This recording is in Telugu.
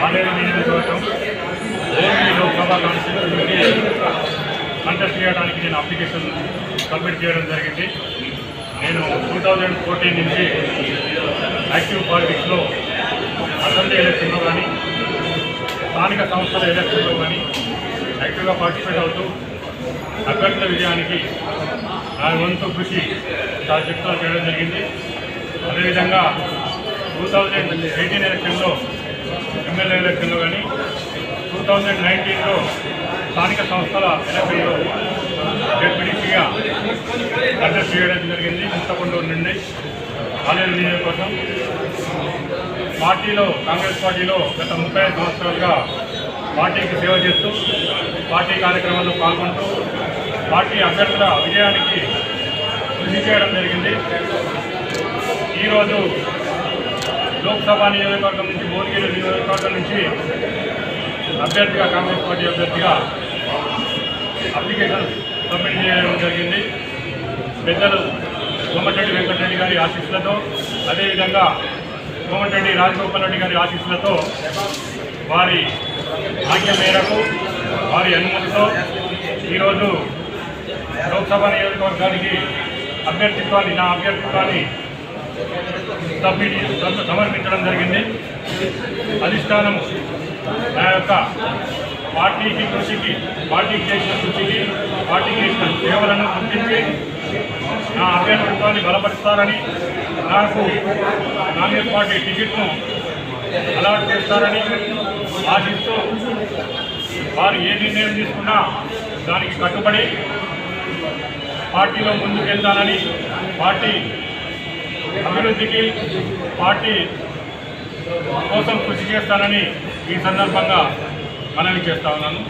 ఆన్లైన్ నియోజకవర్గం ఓన్లీ లోక్సభ కౌన్సిల్ కంటెస్ట్ చేయడానికి నేను అప్లికేషన్ సబ్మిట్ చేయడం జరిగింది నేను టూ థౌజండ్ ఫోర్టీన్ నుంచి యాక్టివ్ పాలిటిక్స్లో అసెంబ్లీ ఎలక్షన్లో కానీ స్థానిక సంస్థల ఎలక్షన్లో కానీ యాక్టివ్గా పార్టిసిపేట్ అవుతూ అభ్యర్థుల విజయానికి నా వంతు కృషి నా శక్తిలో చేయడం జరిగింది అదేవిధంగా టూ థౌజండ్ ఎయిటీన్ ఎలక్షన్లో ఎమ్మెల్యే ఎలక్షన్లో కానీ టూ థౌజండ్ నైన్టీన్లో స్థానిక సంస్థల ఎలక్షన్లో డెప్యూటీసీగా అడ్రస్ చేయడం జరిగింది. ముత్తకొండూరు నుండి కాలేజీ నియోజకవర్గం పార్టీలో కాంగ్రెస్ పార్టీలో గత ముప్పై ఐదు సంవత్సరాలుగా పార్టీకి సేవ చేస్తూ పార్టీ కార్యక్రమాల్లో పాల్గొంటూ పార్టీ అభ్యర్థుల విజయానికి కృషి చేయడం జరిగింది. ఈరోజు లోక్సభ నియోజకవర్గం నుంచి భువనగిరి నియోజకవర్గం నుంచి అభ్యర్థిగా కాంగ్రెస్ పార్టీ అభ్యర్థిగా అప్లికేషన్ సబ్మిట్ చేయడం జరిగింది. పెద్దలు కోమటిరెడ్డి వెంకటరెడ్డి గారి ఆశీస్సులతో అదేవిధంగా కోమటిరెడ్డి రాజగోపాల్ రెడ్డి గారి ఆశీస్సులతో వారి ఆజ్ఞ మేరకు వారి అనుమతితో ఈరోజు లోక్సభ నియోజకవర్గానికి అభ్యర్థిత్వాన్ని నా అభ్యర్థిత్వాన్ని సబ్మిట్ సమర్పించడం జరిగింది. అధిష్టానం నా యొక్క పార్టీకి కృషికి పార్టీకి చేసిన కృషికి పార్టీకి చేసిన సేవలను గుర్తించి నా అభ్యర్థిత్వాన్ని బలపరుస్తారని నాకు కాంగ్రెస్ పార్టీ టికెట్ను అలాట్ చేస్తారని ఆశిస్తూ వారు ఏ నిర్ణయం తీసుకున్నా దానికి కట్టుబడి పార్టీలో ముందుకెళ్తానని పార్టీ అభివృద్ధికి పార్టీ కోసం కృషి చేస్తానని ఈ సందర్భంగా మనవి చేస్తా ఉన్నాను.